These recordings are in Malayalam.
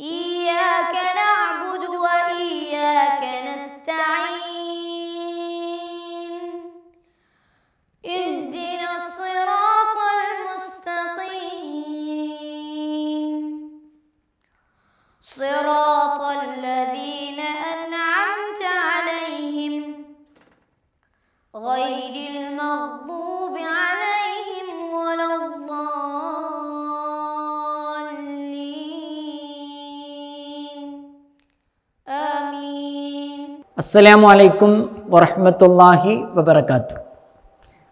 E അസ്സലാമു അലൈക്കും വറഹമത്തല്ലാഹി വബർക്കാത്തു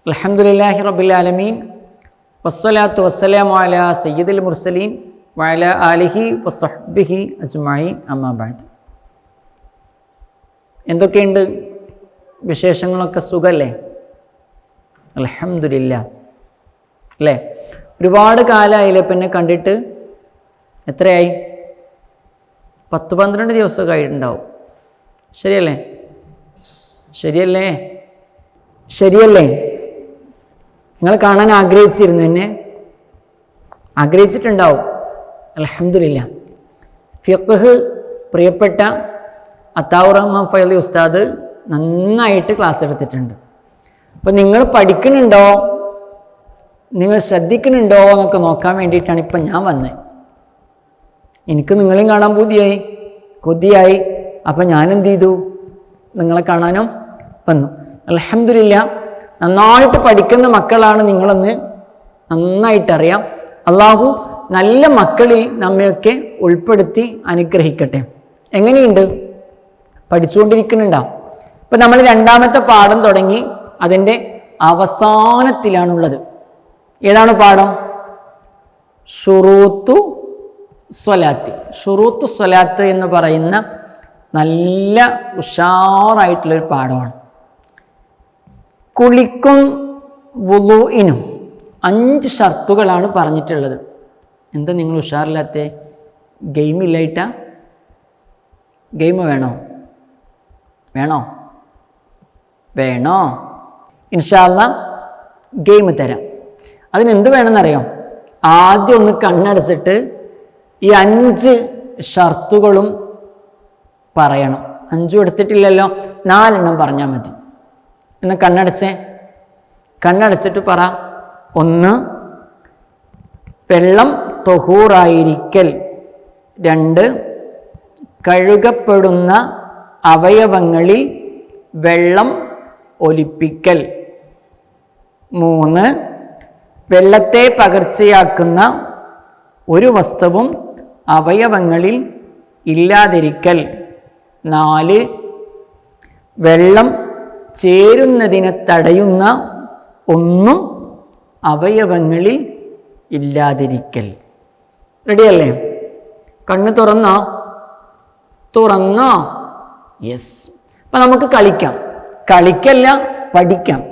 അലഹമുല്ലാഹി ആലമീൻ. വസ്സലാത്തു വസ്സലാമു അല സയ്യിദുൽ മുർസലീൻ വഅല ആലിഹി വസഹ്ബിഹി അജ്മായി അമ്മാബാദ് എന്തൊക്കെയുണ്ട് വിശേഷങ്ങളൊക്കെ സുഖല്ലേ? അലഹമുല്ല അല്ലേ? ഒരുപാട് കാലമായില്ലേ പിന്നെ കണ്ടിട്ട്. എത്രയായി? പത്ത് പന്ത്രണ്ട് ദിവസമൊക്കെ ആയിട്ടുണ്ടാവും. ശരിയല്ലേ? ശരിയല്ലേ? ശരിയല്ലേ? നിങ്ങൾ കാണാൻ ആഗ്രഹിച്ചിരുന്നു എന്നെ. ആഗ്രഹിച്ചിട്ടുണ്ടാവും. അലഹമില്ല ഫിഖ് പ്രിയപ്പെട്ട അത്താവു റഹ്മാൻ ഫൈലി ഉസ്താദ് നന്നായിട്ട് ക്ലാസ് എടുത്തിട്ടുണ്ട്. അപ്പം നിങ്ങൾ പഠിക്കുന്നുണ്ടോ? നിങ്ങൾ ശ്രദ്ധിക്കുന്നുണ്ടോ എന്നൊക്കെ നോക്കാൻ വേണ്ടിയിട്ടാണ് ഇപ്പം ഞാൻ വന്നത് എനിക്ക് നിങ്ങളെയും കാണാൻ പൂതിയായി. കൊതിയായി. അപ്പം ഞാനെന്ത് ചെയ്തു? നിങ്ങളെ കാണാനും വന്നു. അലഹമില്ല നന്നായിട്ട് പഠിക്കുന്ന മക്കളാണ് നിങ്ങളെന്ന് നന്നായിട്ടറിയാം. അള്ളാഹു നല്ല മക്കളിൽ നമ്മയൊക്കെ ഉൾപ്പെടുത്തി അനുഗ്രഹിക്കട്ടെ. എങ്ങനെയുണ്ട്? പഠിച്ചുകൊണ്ടിരിക്കുന്നുണ്ടോ? ഇപ്പം നമ്മൾ രണ്ടാമത്തെ പാഠം തുടങ്ങി അതിന്റെ അവസാനത്തിലാണുള്ളത്. ഏതാണ് പാഠം? ഷുറൂത്തു സ്വലാത്ത്. ഷുറൂത്തു സ്വലാത്ത് എന്ന് പറയുന്ന നല്ല ഉഷാറായിട്ടുള്ളൊരു പാഠമാണ്. കുളിക്കും വുളുവിനും അഞ്ച് ഷർത്തുകളാണ് പറഞ്ഞിട്ടുള്ളത്. എന്താ നിങ്ങൾ ഉഷാറില്ലാത്ത? ഗെയിം ഇല്ലായിട്ടാ ഗെയിം വേണോ? വേണോ? വേണോ? ഇൻഷാല്ല ഗെയിം തരാം. അതിനെന്ത് വേണമെന്നറിയാം? ആദ്യം ഒന്ന് കണ്ണടച്ചിട്ട് ഈ അഞ്ച് ഷർത്തുകളും പറയണം. അഞ്ചും എടുത്തിട്ടില്ലല്ലോ നാലെണ്ണം പറഞ്ഞാൽ മതി. എന്ന് കണ്ണടച്ചേ. കണ്ണടച്ചിട്ട് പറ. ഒന്ന് വെള്ളം തൊഹൂറായിരിക്കൽ. രണ്ട് കഴുകപ്പെടുന്ന അവയവങ്ങളിൽ വെള്ളം ഒലിപ്പിക്കൽ. മൂന്ന് വെള്ളത്തെ പകർച്ചയാക്കുന്ന ഒരു വസ്തുവും അവയവങ്ങളിൽ ഇല്ലാതിരിക്കൽ. നാല് വെള്ളം ചേരുന്നതിനെ തടയുന്ന ഒന്നും അവയവങ്ങളിൽ ഇല്ലാതിരിക്കൽ. റെഡിയല്ലേ? കണ്ണ് തുറന്നോ? തുറന്നോ? യെസ് അപ്പം നമുക്ക് കളിക്കാം. കളിക്കല്ല പഠിക്കാം.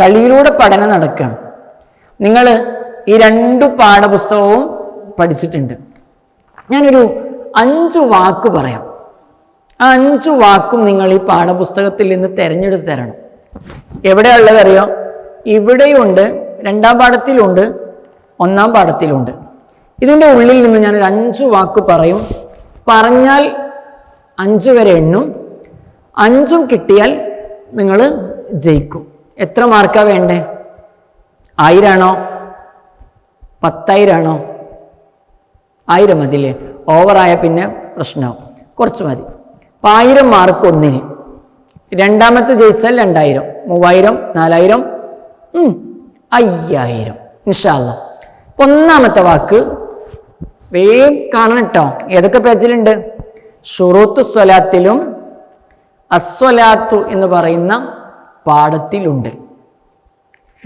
കളിയിലൂടെ പഠനം നടക്കാം. നിങ്ങൾ ഈ രണ്ടു പാഠപുസ്തകവും പഠിച്ചിട്ടുണ്ട്. ഞാനൊരു അഞ്ച് വാക്ക് പറയാം. ആ അഞ്ച് വാക്കും നിങ്ങൾ ഈ പാഠപുസ്തകത്തിൽ നിന്ന് തിരഞ്ഞെടുത്ത് തരണം. എവിടെയാ ഉള്ളതറിയോ ഇവിടെയുണ്ട് രണ്ടാം പാഠത്തിലുണ്ട് ഒന്നാം പാഠത്തിലുണ്ട്. ഇതിന്റെ ഉള്ളിൽ നിന്ന് ഞാനൊരു അഞ്ച് വാക്ക് പറയും. പറഞ്ഞാൽ അഞ്ച് വരെ എണ്ണും അഞ്ചും കിട്ടിയാൽ നിങ്ങൾ ജയിക്കും. എത്ര മാർക്കാ വേണ്ടേ? ആയിരാണോ? പത്തായിരാണോ? ആയിരം മതില്ലേ ഓവറായ പിന്നെ പ്രശ്നമാവും കുറച്ച് മതി. ആയിരം മാർക്ക് ഒന്നിന് രണ്ടാമത്തെ ജയിച്ചാൽ രണ്ടായിരം. മൂവായിരം നാലായിരം. അയ്യായിരം. ഇൻഷാല്ല ഒന്നാമത്തെ വാക്ക് വേഗം കാണണം കേട്ടോ ഏതൊക്കെ പേജിലുണ്ട് ഷുറൂത്ത് സ്വലാത്തിലും അസ്വലാത്തു എന്ന് പറയുന്ന പാഠത്തിലുണ്ട്.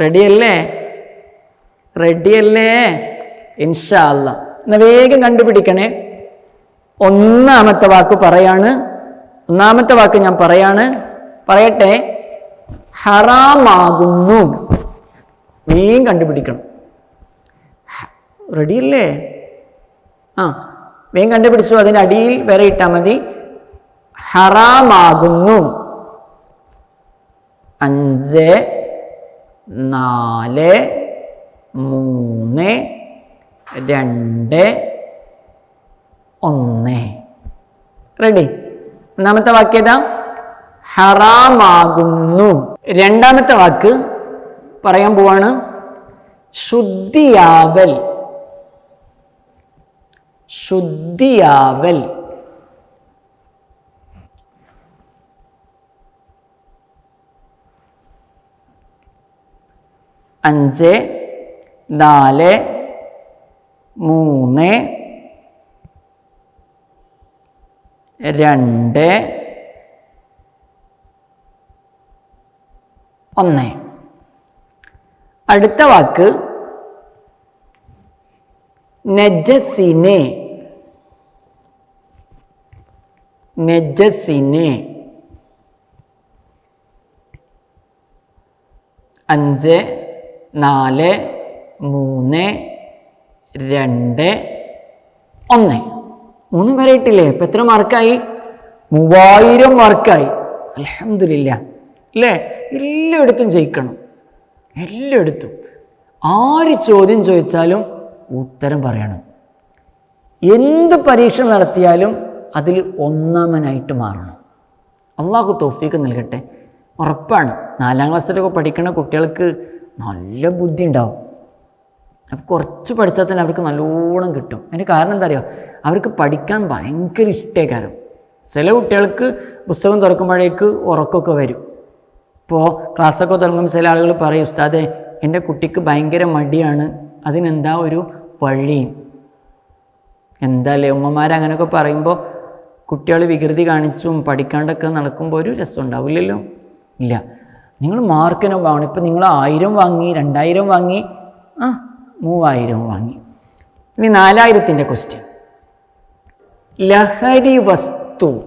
റെഡിയല്ലേ റെഡിയല്ലേ ഇൻഷാല്ല എന്നാ വേഗം കണ്ടുപിടിക്കണേ. ഒന്നാമത്തെ വാക്ക് പറയാണ് ഒന്നാമത്തെ വാക്ക് ഞാൻ പറയാണ്. പറയട്ടെ. ഹറാമാകുന്നു. നീയും കണ്ടുപിടിക്കണം. റെഡിയല്ലേ? ആ വേഗം കണ്ടുപിടിച്ചു. അതിന്റെ അടിയിൽ വരെ ഇട്ടാൽ മതി. ഹറാമാകുന്നു. അഞ്ച് നാല് മൂന്ന് രണ്ട് ഒന്ന്. റെഡി. ഒന്നാമത്തെ വാക്ക് ഏതാ? ഹറാമാകുന്നു. രണ്ടാമത്തെ വാക്ക് പറയാൻ പോവാണ്. ശുദ്ധിയാവൽ. ശുദ്ധിയാവൽ. അഞ്ച് നാല് മൂന്ന് രണ്ട് ഒന്ന്. അടുത്ത വാക്ക് നജസിനെ. നജസിനെ. അഞ്ച് നാല് മൂന്ന് രണ്ട് ഒന്ന്. മൂന്ന് വരെ ഇട്ടില്ലേ ഇപ്പം എത്ര മാർക്കായി? മൂവായിരം മാർക്കായി. അലഹമില്ല അല്ലേ? എല്ലായിടത്തും ജയിക്കണം. എല്ലായിടത്തും. ആര് ചോദ്യം ചോദിച്ചാലും ഉത്തരം പറയണം. എന്ത് പരീക്ഷ നടത്തിയാലും അതിൽ ഒന്നാമനായിട്ട് മാറണം. അള്ളാഹു തോഫീക്ക് നൽകട്ടെ. ഉറപ്പാണ്. നാലാം ക്ലാസ്സിലൊക്കെ പഠിക്കുന്ന കുട്ടികൾക്ക് നല്ല ബുദ്ധി ഉണ്ടാവും അപ്പോൾ കുറച്ച് പഠിച്ചാൽ തന്നെ അവർക്ക് നല്ലോണം കിട്ടും. അതിന്റെ കാരണം എന്താ അറിയോ? അവർക്ക് പഠിക്കാൻ ഭയങ്കര ഇഷ്ടേക്കാരം. ചില കുട്ടികൾക്ക് പുസ്തകം തുറക്കുമ്പോഴേക്ക് ഉറക്കമൊക്കെ വരും. ഇപ്പോൾ ക്ലാസ്സൊക്കെ തുടങ്ങുമ്പോൾ ചില ആളുകൾ പറയും ഉസ്താദേ എന്റെ കുട്ടിക്ക് ഭയങ്കര മടിയാണ്. അതിനെന്താ ഒരു വഴി? എന്താല്ലേ ഉമ്മമാർ അങ്ങനെയൊക്കെ പറയുമ്പോൾ കുട്ടികൾ വികൃതി കാണിച്ചും പഠിക്കാണ്ടൊക്കെ നടക്കുമ്പോൾ ഒരു രസം ഉണ്ടാവില്ലല്ലോ? ഇല്ല. നിങ്ങൾ മാർക്കിനെ വാങ്ങണം. ഇപ്പം നിങ്ങൾ ആയിരം വാങ്ങി രണ്ടായിരം വാങ്ങി ആ മൂവായിരം വാങ്ങി. ഇനി നാലായിരത്തിന്റെ ക്വസ്റ്റ്യൻ ലഹരി വസ്തു.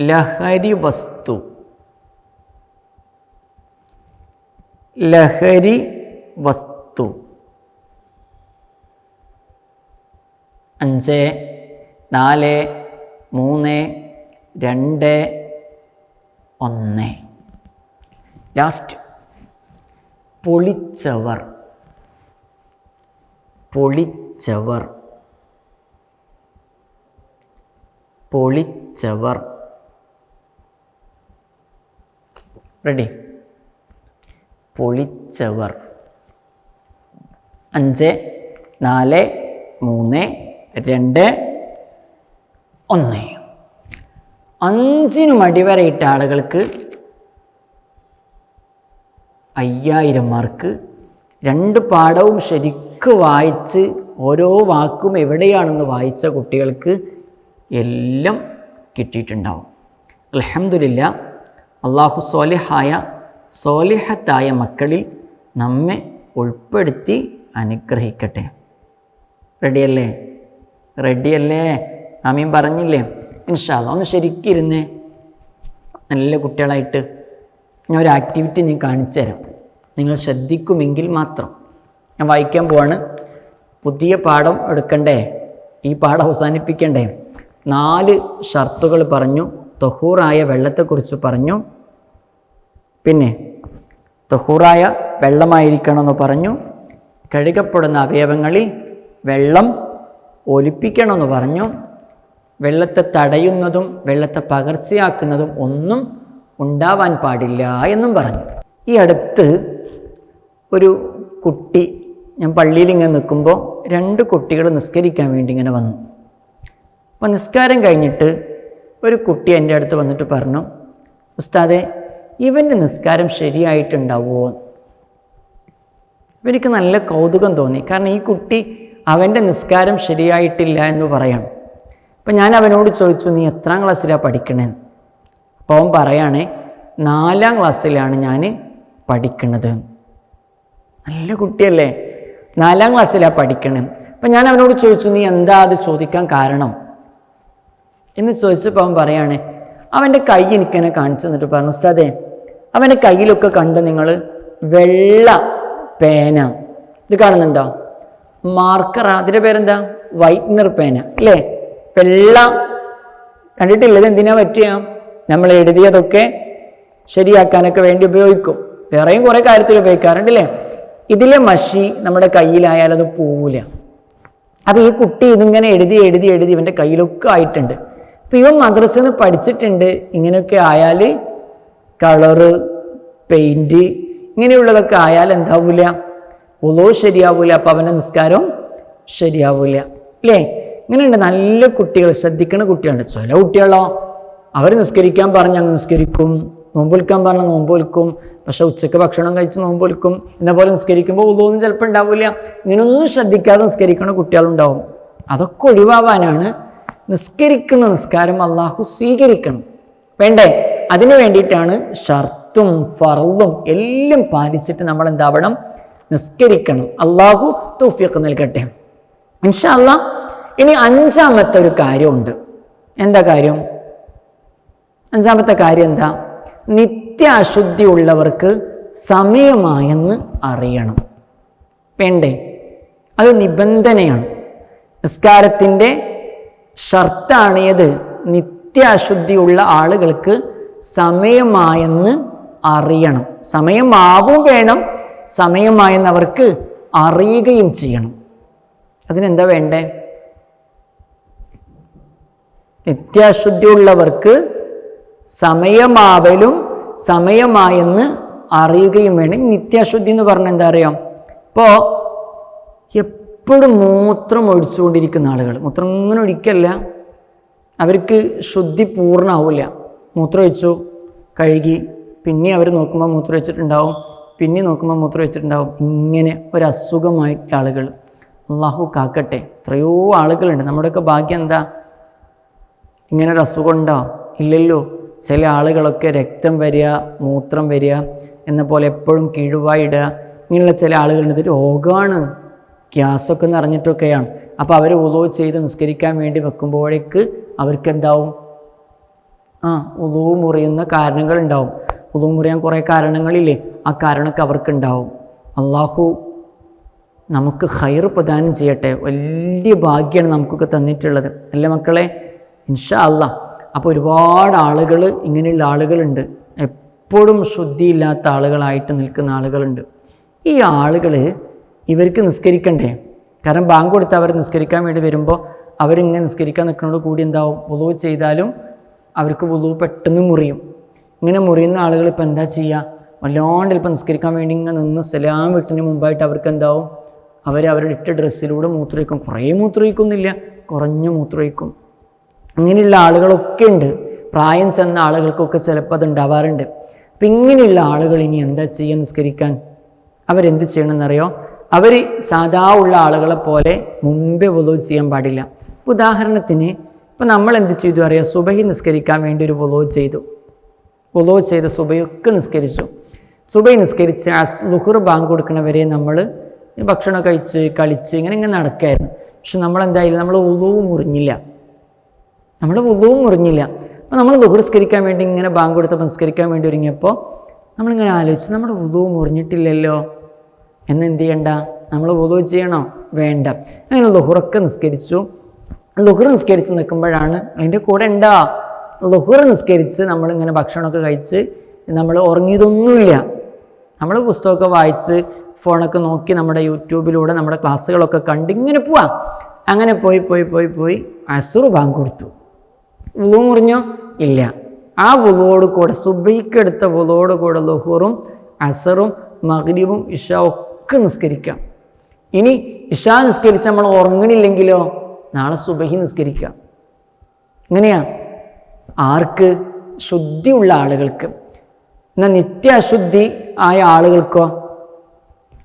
ലഹരി വസ്തു. ലഹരി വസ്തു. അഞ്ച് നാല് മൂന്ന് രണ്ട് ഒന്ന്. ലാസ്റ്റ് പൊളിച്ചവർ. പൊളിച്ചവർ. പൊളിച്ചവർ. റെഡി. പൊളിച്ചവർ. അഞ്ച് നാല് മൂന്ന് രണ്ട് ഒന്ന്. അഞ്ചിന് മടിവരയിട്ട ആളുകൾക്ക് അയ്യായിരം മാർക്ക്. രണ്ട് പാഠവും ശരിക്ക് വായിച്ച് ഓരോ വാക്കും എവിടെയാണെന്ന് വായിച്ച കുട്ടികൾക്ക് എല്ലാം കിട്ടിയിട്ടുണ്ടാവും. അലഹമില്ല അള്ളാഹു സോലിഹായ സോലിഹത്തായ മക്കളിൽ നമ്മെ ഉൾപ്പെടുത്തി അനുഗ്രഹിക്കട്ടെ. റെഡിയല്ലേ? റെഡിയല്ലേ? ആമീൻ പറഞ്ഞില്ലേ? ഇൻഷാല്ല ഒന്ന് ശരിക്കിരുന്നേ നല്ല കുട്ടികളായിട്ട് ഞാൻ ഒരു ആക്ടിവിറ്റി നീ കാണിച്ചു തരാം നിങ്ങൾ ശ്രദ്ധിക്കുമെങ്കിൽ മാത്രം. ഞാൻ വായിക്കാൻ പോവാണ്. പുതിയ പാഠം എടുക്കണ്ടേ? ഈ പാഠം അവസാനിപ്പിക്കണ്ടേ? നാല് ഷർത്തുകൾ പറഞ്ഞു തൊഹൂറായ വെള്ളത്തെക്കുറിച്ച് പറഞ്ഞു. പിന്നെ തൊഹൂറായ വെള്ളമായിരിക്കണമെന്ന് പറഞ്ഞു. കഴുകപ്പെടുന്ന അവയവങ്ങളിൽ വെള്ളം ഒലിപ്പിക്കണമെന്ന് പറഞ്ഞു. വെള്ളത്തെ തടയുന്നതും വെള്ളത്തെ പകർച്ചയാക്കുന്നതും ഒന്നും ഉണ്ടാവാൻ പാടില്ല എന്നും പറഞ്ഞു. ഈ അടുത്ത് ഒരു കുട്ടി ഞാൻ പള്ളിയിൽ ഇങ്ങനെ നിൽക്കുമ്പോൾ രണ്ട് കുട്ടികൾ നിസ്കരിക്കാൻ വേണ്ടി ഇങ്ങനെ വന്നു. അപ്പോൾ നിസ്കാരം കഴിഞ്ഞിട്ട് ഒരു കുട്ടി എന്റെ അടുത്ത് വന്നിട്ട് പറഞ്ഞു ഉസ്താദെ ഇവന്റെ നിസ്കാരം ശരിയായിട്ടുണ്ടാവുമോ? ഇവനിക്ക് നല്ല കൗതുകം തോന്നി. കാരണം ഈ കുട്ടി അവന്റെ നിസ്കാരം ശരിയായിട്ടില്ല എന്ന് പറയണം അപ്പം ഞാൻ അവനോട് ചോദിച്ചു നീ എത്രാം ക്ലാസ്സിലാണ് പഠിക്കണേന്ന് അപ്പോൾ അവൻ പറയുകയാണേ നാലാം ക്ലാസ്സിലാണ് ഞാൻ പഠിക്കുന്നത് നല്ല കുട്ടിയല്ലേ? നാലാം ക്ലാസ്സിലാണ് പഠിക്കണേ. അപ്പം ഞാൻ അവനോട് ചോദിച്ചു നീ എന്താ അത് ചോദിക്കാൻ കാരണം? എന്ന് ചോദിച്ചപ്പോൾ അവൻ പറയാണ് അവന്റെ കൈ എനിക്കെന്നെ കാണിച്ചു തന്നിട്ട് പറഞ്ഞു ഉസ്താദേ അവന്റെ കയ്യിലൊക്കെ കണ്ട് നിങ്ങൾ വെള്ള പേന. ഇത് കാണുന്നുണ്ടോ? മാർക്കർ അതിന്റെ പേരെന്താ? വൈറ്റ്നർ പേന അല്ലേ? വെള്ള. കണ്ടിട്ടില്ല? എന്തിനാ പറ്റിയ? നമ്മൾ എഴുതിയതൊക്കെ ശരിയാക്കാനൊക്കെ വേണ്ടി ഉപയോഗിക്കും. വേറെയും കുറേ കാര്യത്തിൽ ഉപയോഗിക്കാറുണ്ട് അല്ലേ? ഇതിലെ മഷി നമ്മുടെ കയ്യിലായാൽ അത് പോവില്ല അപ്പോൾ ഈ കുട്ടി ഇതിങ്ങനെ എഴുതി എഴുതി എഴുതി ഇവന്റെ കയ്യിലൊക്കെ ആയിട്ടുണ്ട്. അപ്പോൾ ഇവൻ മദ്രസയിൽ നിന്ന് പഠിച്ചിട്ടുണ്ട്. ഇങ്ങനെയൊക്കെ ആയാൽ കളറ് പെയിന്റ് ഇങ്ങനെയുള്ളതൊക്കെ ആയാൽ എന്താവില്ല ഉളോ ശരിയാവില്ല അപ്പോൾ അവന്റെ നിസ്കാരം ശരിയാവില്ല അല്ലേ ഇങ്ങനെയുണ്ട് നല്ല കുട്ടികൾ. ശ്രദ്ധിക്കുന്ന കുട്ടികളുണ്ട്. ചില കുട്ടികളോ അവർ നിസ്കരിക്കാൻ പറഞ്ഞ് അങ്ങ് നിസ്കരിക്കും. നോമ്പൊലിക്കാൻ പറഞ്ഞ നോമ്പൊലിക്കും പക്ഷെ ഉച്ചയ്ക്ക് ഭക്ഷണം കഴിച്ച് നോമ്പൊലിക്കും പോലെ നിസ്കരിക്കുമ്പോൾ ഉള്ളതൊന്നും ചിലപ്പോൾ ഉണ്ടാവില്ല. ഇങ്ങനൊന്നും ശ്രദ്ധിക്കാതെ നിസ്കരിക്കുന്ന കുട്ടികളുണ്ടാവും. അതൊക്കെ ഒഴിവാവാനാണ് നിസ്കരിക്കുന്ന നിസ്കാരം അള്ളാഹു സ്വീകരിക്കണം. വേണ്ടേ? അതിനു വേണ്ടിയിട്ടാണ് ഷർത്തും ഫറലും എല്ലാം പാലിച്ചിട്ട് നമ്മൾ എന്താവണം നിസ്കരിക്കണം. അള്ളാഹു തൗഫീഖ് നൽകട്ടെ. ഇൻഷാ അല്ലാ ഇനി അഞ്ചാമത്തെ ഒരു കാര്യമുണ്ട്. എന്താ കാര്യം? അഞ്ചാമത്തെ കാര്യം എന്താ? നിത്യ അശുദ്ധി ഉള്ളവർക്ക് സമയമായെന്ന് അറിയണം. വേണ്ടേ അത് നിബന്ധനയാണ്. നിസ്കാരത്തിന്റെ ഷർത്താണ് ഏത് നിത്യ അശുദ്ധിയുള്ള ആളുകൾക്ക് സമയമായെന്ന് അറിയണം. സമയമാവും വേണം സമയമായെന്ന് അവർക്ക് അറിയുകയും ചെയ്യണം. അതിനെന്താ വേണ്ടേ? നിത്യാശുദ്ധിയുള്ളവർക്ക് സമയമാവലും സമയമായെന്ന് അറിയുകയും വേണം. നിത്യാശുദ്ധി എന്ന് പറഞ്ഞാൽ എന്താ അറിയാം? ഇപ്പോൾ എപ്പോഴും മൂത്രം ഒഴിച്ചുകൊണ്ടിരിക്കുന്ന ആളുകൾ. മൂത്രം ഇങ്ങനെ ഒഴിക്കല്ല. അവർക്ക് ശുദ്ധി പൂർണമാവില്ല മൂത്രം ഒഴിച്ചു കഴുകി പിന്നെ അവർ നോക്കുമ്പോൾ മൂത്രം വെച്ചിട്ടുണ്ടാവും പിന്നെ നോക്കുമ്പോൾ മൂത്രം വെച്ചിട്ടുണ്ടാവും ഇങ്ങനെ ഒരു അസുഖമായിട്ട് ആളുകൾ. അള്ളാഹു കാക്കട്ടെ. എത്രയോ ആളുകളുണ്ട്. നമ്മുടെയൊക്കെ ഭാഗ്യം എന്താ? ഇങ്ങനെ അസുഖം ഉണ്ടോ? ഇല്ലല്ലോ. ചില ആളുകളൊക്കെ രക്തം വരിക മൂത്രം വരിക എന്ന പോലെ എപ്പോഴും കിഴിവായിടുക ഇങ്ങനെയുള്ള ചില ആളുകളുണ്ട് ഇത് രോഗമാണ് ഗ്യാസൊക്കെ നിറഞ്ഞിട്ടൊക്കെയാണ്. അപ്പോൾ അവർ ഉളവ് ചെയ്ത് നിസ്കരിക്കാൻ വേണ്ടി വെക്കുമ്പോഴേക്ക് അവർക്ക് എന്താവും ആ ഉളവ് മുറിയുന്ന കാരണങ്ങൾ ഉണ്ടാവും ഉളവ് മുറിയാൻ കുറേ കാരണങ്ങളില്ലേ? ആ കാരണമൊക്കെ അവർക്കുണ്ടാവും. അള്ളാഹു നമുക്ക് ഹൈർ പ്രദാനം ചെയ്യട്ടെ. വലിയ ഭാഗ്യമാണ് നമുക്കൊക്കെ തന്നിട്ടുള്ളത്. അല്ലേ മക്കളെ? ഇൻഷാ അല്ല അപ്പോൾ ഒരുപാട് ആളുകൾ ഇങ്ങനെയുള്ള ആളുകളുണ്ട്. എപ്പോഴും ശുദ്ധിയില്ലാത്ത ആളുകളായിട്ട് നിൽക്കുന്ന ആളുകളുണ്ട്. ഈ ആളുകൾ ഇവർക്ക് നിസ്കരിക്കണ്ടേ? കാരണം ബാങ്ക് കൊടുത്ത് അവർ നിസ്കരിക്കാൻ വേണ്ടി വരുമ്പോൾ അവരിങ്ങനെ നിസ്കരിക്കാൻ നിൽക്കുന്നതോട് കൂടി എന്താവും? വുളു ചെയ്താലും അവർക്ക് വുളു പെട്ടെന്ന് മുറിയും. ഇങ്ങനെ മുറിയുന്ന ആളുകൾ ഇപ്പോൾ എന്താ ചെയ്യുക വല്ലാണ്ട് ഇപ്പം നിസ്കരിക്കാൻ വേണ്ടി ഇങ്ങനെ നിന്ന് സലാം വീട്ടിന് മുമ്പായിട്ട് അവർക്ക് എന്താവും? അവർ അവരുടെ ഇട്ട ഡ്രസ്സിലൂടെ മൂത്രമൊഴിക്കും. കുറേ മൂത്രമൊഴിക്കുന്നില്ല. കുറഞ്ഞ് മൂത്രമൊഴിക്കും. ഇങ്ങനെയുള്ള ആളുകളൊക്കെ ഉണ്ട്. പ്രായം ചെന്ന ആളുകൾക്കൊക്കെ ചിലപ്പോൾ അത് ഉണ്ടാവാറുണ്ട്. അപ്പം ഇങ്ങനെയുള്ള ആളുകൾ ഇനി എന്താ ചെയ്യുക നിസ്കരിക്കാൻ? അവരെന്ത് ചെയ്യണമെന്നറിയോ? അവർ സാധാ ഉള്ള ആളുകളെ പോലെ മുമ്പേ വലു ചെയ്യാൻ പാടില്ല. ഉദാഹരണത്തിന് ഇപ്പം നമ്മൾ എന്ത് ചെയ്തു അറിയാം? സുബഹി നിസ്കരിക്കാൻ വേണ്ടി ഒരു വുളു ചെയ്തു. വുളു ചെയ്ത സുബയൊക്കെ നിസ്കരിച്ചു. സുബൈ നിസ്കരിച്ച് അസ് ലുഹുർ ബാങ്ക് കൊടുക്കണവരെ നമ്മൾ ഭക്ഷണം കഴിച്ച് കളിച്ച് ഇങ്ങനെ ഇങ്ങനെ നടക്കായിരുന്നു. പക്ഷെ നമ്മൾ എന്തായാലും നമ്മൾ ഉളവും മുറിഞ്ഞില്ല. നമ്മുടെ മുഖവും മുറിഞ്ഞില്ല. അപ്പോൾ നമ്മൾ ബഹുസ്കരിക്കാൻ വേണ്ടി ഇങ്ങനെ ബാങ്ക് കൊടുത്ത് നിസ്കരിക്കാൻ വേണ്ടി ഒരുങ്ങിയപ്പോൾ നമ്മളിങ്ങനെ ആലോചിച്ച് നമ്മുടെ ഉളവും മുറിഞ്ഞിട്ടില്ലല്ലോ. എന്ന് എന്ത് ചെയ്യണ്ട? നമ്മൾ വുളു ചെയ്യണോ. വേണ്ട. അങ്ങനെ ലുഹുറൊക്കെ നിസ്കരിച്ചു. ലുഹുർ നിസ്കരിച്ച് നിൽക്കുമ്പോഴാണ് അതിന്റെ കൂടെ ഉണ്ടാ ലുഹുർ നിസ്കരിച്ച് നമ്മളിങ്ങനെ ഭക്ഷണമൊക്കെ കഴിച്ച് നമ്മൾ ഉറങ്ങിയതൊന്നുമില്ല. നമ്മൾ പുസ്തകമൊക്കെ വായിച്ച് ഫോണൊക്കെ നോക്കി നമ്മുടെ യൂട്യൂബിലൂടെ നമ്മുടെ ക്ലാസ്സുകളൊക്കെ കണ്ട് ഇങ്ങനെ പോവാം. അങ്ങനെ പോയി പോയി പോയി പോയി അസുർ ബാങ്ക് കൊടുത്തു. വുളു മുറിഞ്ഞോ ഇല്ല. ആ വുളുവോട് കൂടെ സുബൈക്കെടുത്ത വുളുവോട് കൂടെ ലുഹൂറും അസറും മഗ്രിബും ഇഷ ഒക്കെ നിസ്കരിക്കാം. ഇനി ഇഷ നിസ്കരിച്ച് നമ്മൾ ഉറങ്ങണില്ലെങ്കിലോ നാളെ സുബഹി നിസ്കരിക്കാം. ഇങ്ങനെയാ. ആർക്ക്? ശുദ്ധിയുള്ള ആളുകൾക്ക്. എന്നാൽ നിത്യ അശുദ്ധി ആയ ആളുകൾക്കോ?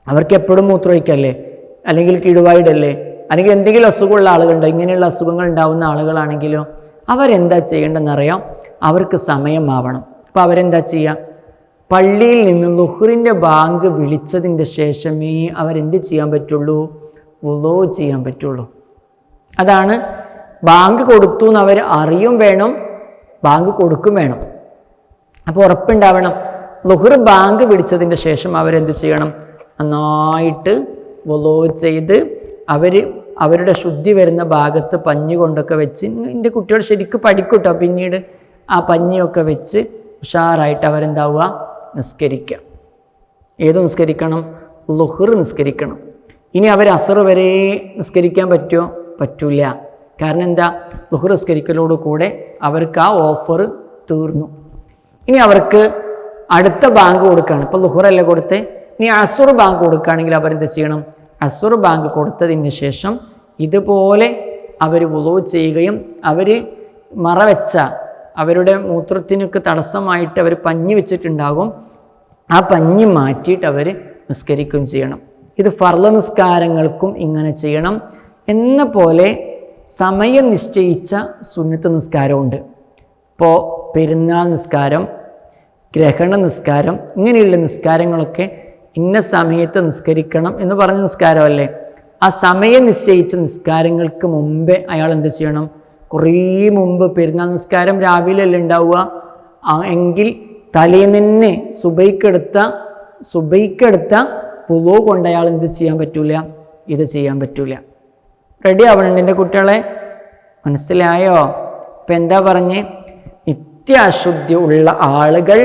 അവർക്ക് എപ്പോഴും മൂത്രമൊഴിക്കല്ലേ? അല്ലെങ്കിൽ കിടുവായിടല്ലേ അല്ലെങ്കിൽ എന്തെങ്കിലും അസുഖമുള്ള ആളുകളുണ്ടോ? ഇങ്ങനെയുള്ള അസുഖങ്ങൾ ഉണ്ടാവുന്ന ആളുകളാണെങ്കിലോ? അവരെന്താ ചെയ്യേണ്ടതെന്നറിയാം. അവർക്ക് സമയമാവണം. അപ്പോൾ അവരെന്താ ചെയ്യുക പള്ളിയിൽ നിന്ന് ലുഹുറിന്റെ ബാങ്ക് വിളിച്ചതിന്റെ ശേഷമേ അവരെന്ത് ചെയ്യാൻ പറ്റുള്ളൂ? ഉളോ ചെയ്യാൻ പറ്റുള്ളൂ. അതാണ് ബാങ്ക് കൊടുത്തു എന്ന് അവർ അറിയും വേണം ബാങ്ക് കൊടുക്കും വേണം. അപ്പോൾ ഉറപ്പുണ്ടാവണം. ലുഹർ ബാങ്ക് വിളിച്ചതിന്റെ ശേഷം അവരെന്ത് ചെയ്യണം? നന്നായിട്ട് വൊലോ ചെയ്ത് അവർ അവരുടെ ശുദ്ധി വരുന്ന ഭാഗത്ത് പഞ്ഞി കൊണ്ടൊക്കെ വെച്ച് എന്റെ കുട്ടികൾ ശരിക്കും പഠിക്കൂട്ടോ പിന്നീട് ആ പഞ്ഞിയൊക്കെ വെച്ച് ഉഷാറായിട്ട് അവരെന്താവുക? നിസ്കരിക്കുക. ഏത് നിസ്കരിക്കണം? ലുഹർ നിസ്കരിക്കണം. ഇനി അവർ അസർ വരെ നിസ്കരിക്കാൻ പറ്റുമോ? പറ്റൂല. കാരണം എന്താ? ലുഹർ നിസ്കരിക്കലോട് കൂടെ അവർക്ക് ആ ഓഫർ തീർന്നു. ഇനി അവർക്ക് അടുത്ത ബാങ്ക് കൊടുക്കുകയാണ് ഇപ്പോൾ ലുഹറല്ല കൊടുത്ത്? ഇനി അസുർ ബാങ്ക് കൊടുക്കുകയാണെങ്കിൽ അവരെന്ത് ചെയ്യണം? അസുർ ബാങ്ക് കൊടുത്തതിന് ശേഷം ഇതുപോലെ അവർ വുളു ചെയ്യുകയും അവർ മറവെച്ച അവരുടെ മൂത്രത്തിനൊക്കെ തടസ്സമായിട്ട് അവർ പഞ്ഞി വെച്ചിട്ടുണ്ടാകും. ആ പഞ്ഞി മാറ്റിയിട്ട് അവർ നിസ്കരിക്കുകയും ചെയ്യണം. ഇത് ഫർള നിസ്കാരങ്ങൾക്കും ഇങ്ങനെ ചെയ്യണം. എന്ന പോലെ സമയം നിശ്ചയിച്ച സുന്നത്ത് നിസ്കാരമുണ്ട്. ഇപ്പോൾ പെരുന്നാൾ നിസ്കാരം ഗ്രഹണ നിസ്കാരം ഇങ്ങനെയുള്ള നിസ്കാരങ്ങളൊക്കെ ഇന്ന സമയത്ത് നിസ്കരിക്കണം എന്ന് പറഞ്ഞ നിസ്കാരമല്ലേ? ആ സമയം നിശ്ചയിച്ച നിസ്കാരങ്ങൾക്ക് മുമ്പേ അയാൾ എന്ത് ചെയ്യണം? കുറേ മുമ്പ് പെരുന്നാൾ നിസ്കാരം രാവിലെ അല്ലേ ഉണ്ടാവുക എങ്കിൽ തലേന്ന് സുബൈക്കെടുത്ത സുബൈക്കെടുത്ത പുലോ കൊണ്ട് അയാൾ എന്ത് ചെയ്യാൻ പറ്റൂല? ഇത് ചെയ്യാൻ പറ്റൂല. റെഡി ആവണുണ്ട് കുട്ടികളെ. മനസ്സിലായോ? ഇപ്പം എന്താ പറഞ്ഞ്? നിത്യാശുദ്ധി ഉള്ള ആളുകൾ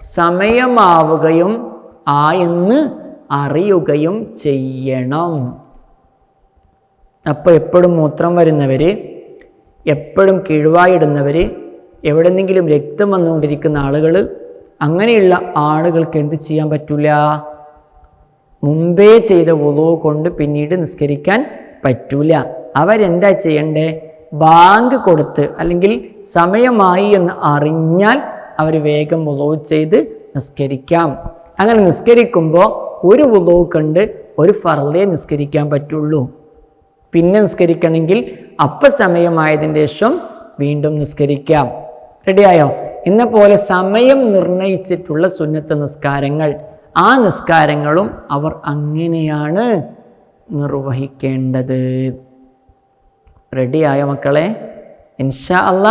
സമയമാവുകയും ആയെന്ന് അറിയുകയും ചെയ്യണം. അപ്പോൾ എപ്പോഴും മൂത്രം വരുന്നവർ എപ്പോഴും കിഴിവായിടുന്നവർ എവിടെന്നെങ്കിലും രക്തം വന്നുകൊണ്ടിരിക്കുന്ന ആളുകൾ അങ്ങനെയുള്ള ആളുകൾക്ക് എന്ത് ചെയ്യാൻ പറ്റില്ല മുമ്പേ ചെയ്ത ഉളവ് കൊണ്ട് പിന്നീട് നിസ്കരിക്കാൻ പറ്റൂല. അവരെന്താ ചെയ്യണ്ടേ? ബാങ്ക് കൊടുത്ത് അല്ലെങ്കിൽ സമയമായി എന്ന് അറിഞ്ഞാൽ അവർ വേഗം ഉളവ് ചെയ്ത് നിസ്കരിക്കാം. അങ്ങനെ നിസ്കരിക്കുമ്പോൾ ഒരു ഉളവ് കണ്ട് ഒരു ഫർലേ നിസ്കരിക്കാൻ പറ്റുള്ളൂ. പിന്നെ നിസ്കരിക്കണമെങ്കിൽ അപ്പ സമയമായതിന്റെ ശേഷം വീണ്ടും നിസ്കരിക്കാം. റെഡിയായോ എന്ന പോലെ സമയം നിർണയിച്ചിട്ടുള്ള സുന്നത്ത് നിസ്കാരങ്ങൾ. ആ നിസ്കാരങ്ങളും അവർ അങ്ങനെയാണ് നിർവഹിക്കേണ്ടത്. റെഡിയായ മക്കളെ? ഇൻഷാ അല്ല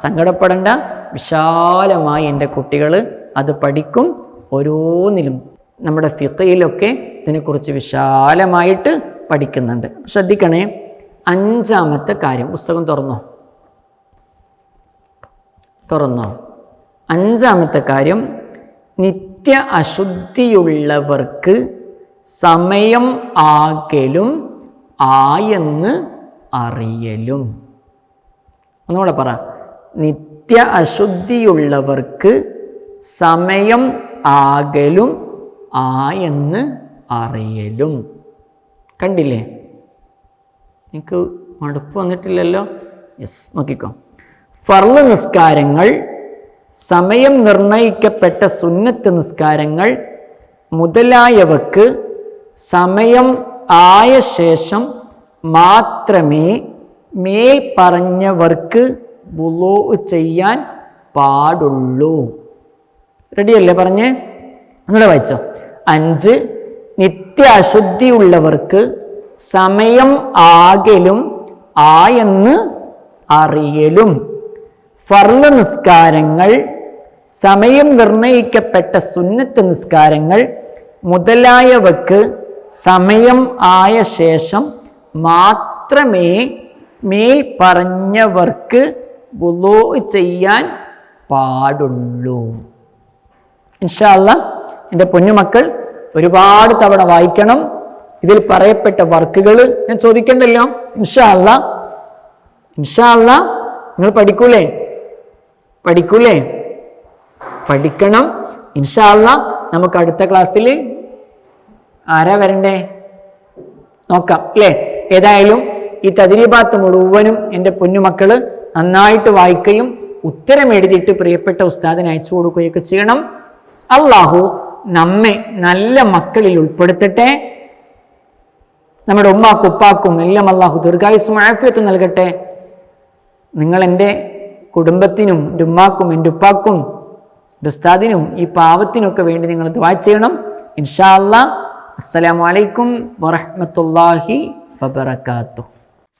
സങ്കടപ്പെടേണ്ട. വിശാലമായി എന്റെ കുട്ടികൾ അത് പഠിക്കും. ഓരോന്നിലും നമ്മുടെ ഫിത്തയിലൊക്കെ ഇതിനെക്കുറിച്ച് വിശാലമായിട്ട് പഠിക്കുന്നുണ്ട്. ശ്രദ്ധിക്കണേ അഞ്ചാമത്തെ കാര്യം. പുസ്തകം തുറന്നോ? തുറന്നോ? അഞ്ചാമത്തെ കാര്യം നിത്യ അശുദ്ധിയുള്ളവർക്ക് സമയം ആകലും ആയെന്ന് അറിയലും. ഒന്നുകൂടെ പറ. നിത്യ അശുദ്ധിയുള്ളവർക്ക് സമയം ആകലും ആയെന്ന് അറിയലും. കണ്ടില്ലേ? നിങ്ങൾക്ക് മടുപ്പ് വന്നിട്ടില്ലല്ലോ? യെസ് നോക്കിക്കോ. ഫർൾ നിസ്കാരങ്ങൾ സമയം നിർണയിക്കപ്പെട്ട സുന്നത്ത് നിസ്കാരങ്ങൾ മുതലായവക്ക് സമയം ആയ ശേഷം മാത്രമേ മേൽ പറഞ്ഞവർക്ക് ചെയ്യാൻ പാടുള്ളൂ. റെഡിയല്ലേ പറഞ്ഞേ? നിങ്ങളെ വായിച്ചോ. അഞ്ച് നിത്യ അശുദ്ധിയുള്ളവർക്ക് സമയം ആകലും ആയെന്ന് അറിയലും. ഫർള നിസ്കാരങ്ങൾ സമയം നിർണയിക്കപ്പെട്ട സുന്നത്ത് നിസ്കാരങ്ങൾ മുതലായവക്ക് സമയം ആയ ശേഷം മാത്രമേ മേൽ പറഞ്ഞവർക്ക് ചെയ്യാൻ പാടുള്ളൂ. ഇൻഷാല്ല എന്റെ പൊന്നുമക്കൾ ഒരുപാട് തവണ വായിക്കണം. ഇതിൽ പറയപ്പെട്ട വർക്കുകൾ ഞാൻ ചോദിക്കണ്ടല്ലോ? ഇൻഷാല്ല ഇൻഷാല്ല നിങ്ങൾ പഠിക്കൂലേ? പഠിക്കൂലേ? പഠിക്കണം. ഇൻഷാല്ല നമുക്ക് അടുത്ത ക്ലാസ്സിൽ ആരാ വരണ്ടേ? നോക്കാം അല്ലേ? ഏതായാലും ഈ തതിരിഭാത്ത് മുഴുവനും എന്റെ പൊന്നുമക്കൾ നന്നായിട്ട് വായിക്കുകയും ഉത്തരം എഴുതിയിട്ട് പ്രിയപ്പെട്ട ഉസ്താദിന് അയച്ചു കൊടുക്കുകയൊക്കെ ചെയ്യണം. അള്ളാഹു നമ്മെ നല്ല മക്കളിൽ ഉൾപ്പെടുത്തട്ടെ നമ്മുടെ ഉമ്മാക്കും ഉപ്പാക്കും എല്ലാം അള്ളാഹു ദീർഘായുസും ആഫിയത്തും നൽകട്ടെ നിങ്ങൾ എൻ്റെ കുടുംബത്തിനും എൻ്റെ ഉമ്മാക്കും എൻ്റെ ഉപ്പാക്കും എൻ്റെ ഉസ്താദിനും ഈ പാവത്തിനൊക്കെ വേണ്ടി നിങ്ങൾ ദുആ ചെയ്യണം ഇൻഷാ അല്ലാ അസ്സലാമു അലൈക്കും വറഹ്മത്തുള്ളാഹി വബറകാതുഹു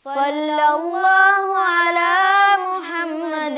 صلى الله على محمد